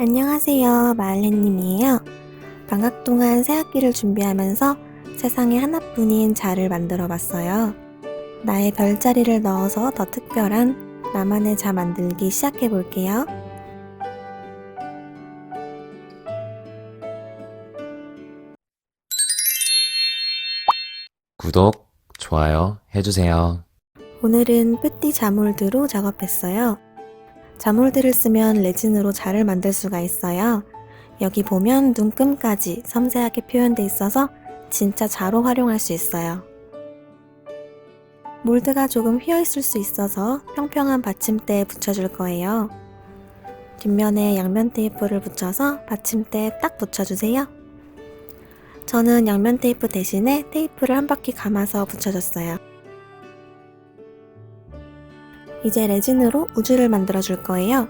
안녕하세요. 마을햇님이에요. 방학 동안 새학기를 준비하면서 세상에 하나뿐인 자를 만들어 봤어요. 나의 별자리를 넣어서 더 특별한 나만의 자 만들기 시작해 볼게요. 구독, 좋아요 해주세요. 오늘은 뿌띠 자몰드로 작업했어요. 자몰드를 쓰면 레진으로 자를 만들 수가 있어요. 여기 보면 눈금까지 섬세하게 표현돼 있어서 진짜 자로 활용할 수 있어요. 몰드가 조금 휘어 있을 수 있어서 평평한 받침대에 붙여줄 거예요. 뒷면에 양면 테이프를 붙여서 받침대에 딱 붙여주세요. 저는 양면 테이프 대신에 테이프를 한 바퀴 감아서 붙여줬어요. 이제 레진으로 우주를 만들어 줄 거예요.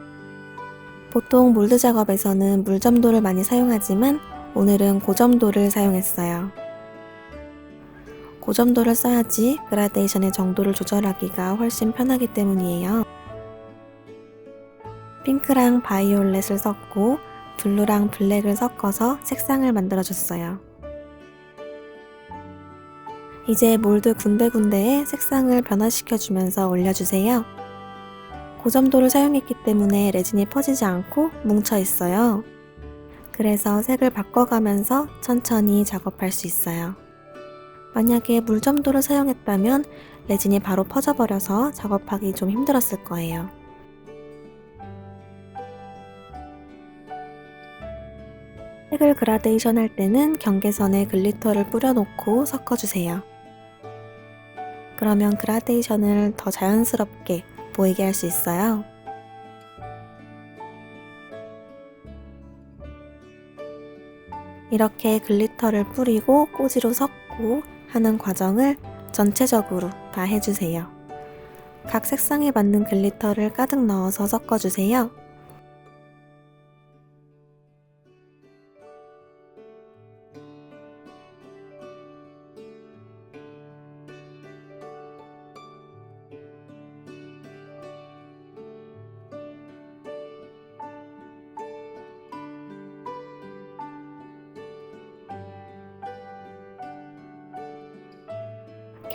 보통 몰드 작업에서는 물점도를 많이 사용하지만 오늘은 고점도를 사용했어요. 고점도를 써야지 그라데이션의 정도를 조절하기가 훨씬 편하기 때문이에요. 핑크랑 바이올렛을 섞고 블루랑 블랙을 섞어서 색상을 만들어 줬어요. 이제 몰드 군데군데에 색상을 변화시켜 주면서 올려주세요. 고점도를 사용했기 때문에 레진이 퍼지지 않고 뭉쳐 있어요. 그래서 색을 바꿔가면서 천천히 작업할 수 있어요. 만약에 물점도를 사용했다면 레진이 바로 퍼져버려서 작업하기 좀 힘들었을 거예요. 색을 그라데이션 할 때는 경계선에 글리터를 뿌려놓고 섞어주세요. 그러면 그라데이션을 더 자연스럽게 보이게 할 수 있어요. 이렇게 글리터를 뿌리고 꼬지로 섞고 하는 과정을 전체적으로 다 해주세요. 각 색상에 맞는 글리터를 가득 넣어서 섞어주세요.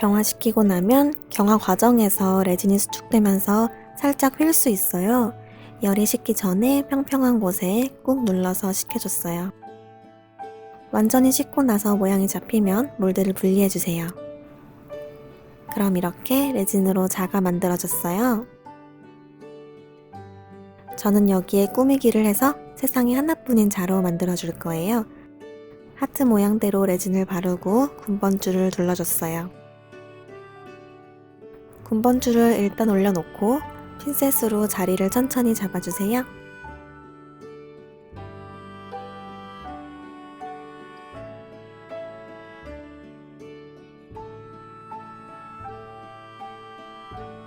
경화시키고 나면 경화 과정에서 레진이 수축되면서 살짝 휠 수 있어요. 열이 식기 전에 평평한 곳에 꾹 눌러서 식혀줬어요. 완전히 식고 나서 모양이 잡히면 몰드를 분리해주세요. 그럼 이렇게 레진으로 자가 만들어졌어요. 저는 여기에 꾸미기를 해서 세상에 하나뿐인 자로 만들어줄 거예요. 하트 모양대로 레진을 바르고 군번줄을 둘러줬어요. 군번줄을 일단 올려놓고 핀셋으로 자리를 천천히 잡아주세요.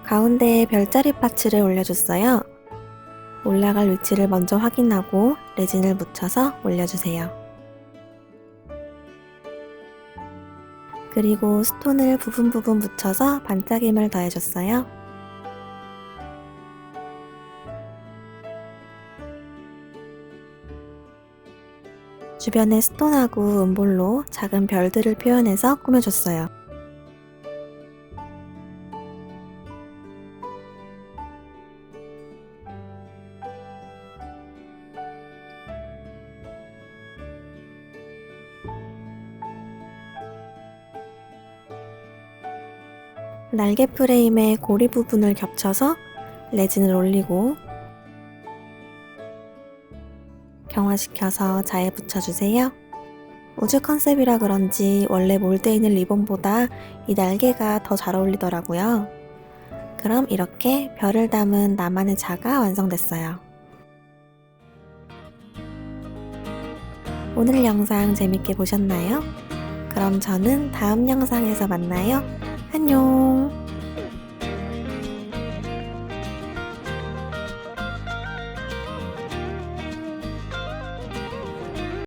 가운데에 별자리 파츠를 올려줬어요. 올라갈 위치를 먼저 확인하고 레진을 묻혀서 올려주세요. 그리고 스톤을 부분 부분 붙여서 반짝임을 더해줬어요. 주변에 스톤하고 은볼로 작은 별들을 표현해서 꾸며줬어요. 날개 프레임의 고리 부분을 겹쳐서 레진을 올리고 경화시켜서 자에 붙여주세요. 우주 컨셉이라 그런지 원래 몰드에 있는 리본보다 이 날개가 더 잘 어울리더라고요. 그럼 이렇게 별을 담은 나만의 자가 완성됐어요. 오늘 영상 재밌게 보셨나요? 그럼 저는 다음 영상에서 만나요. 안녕!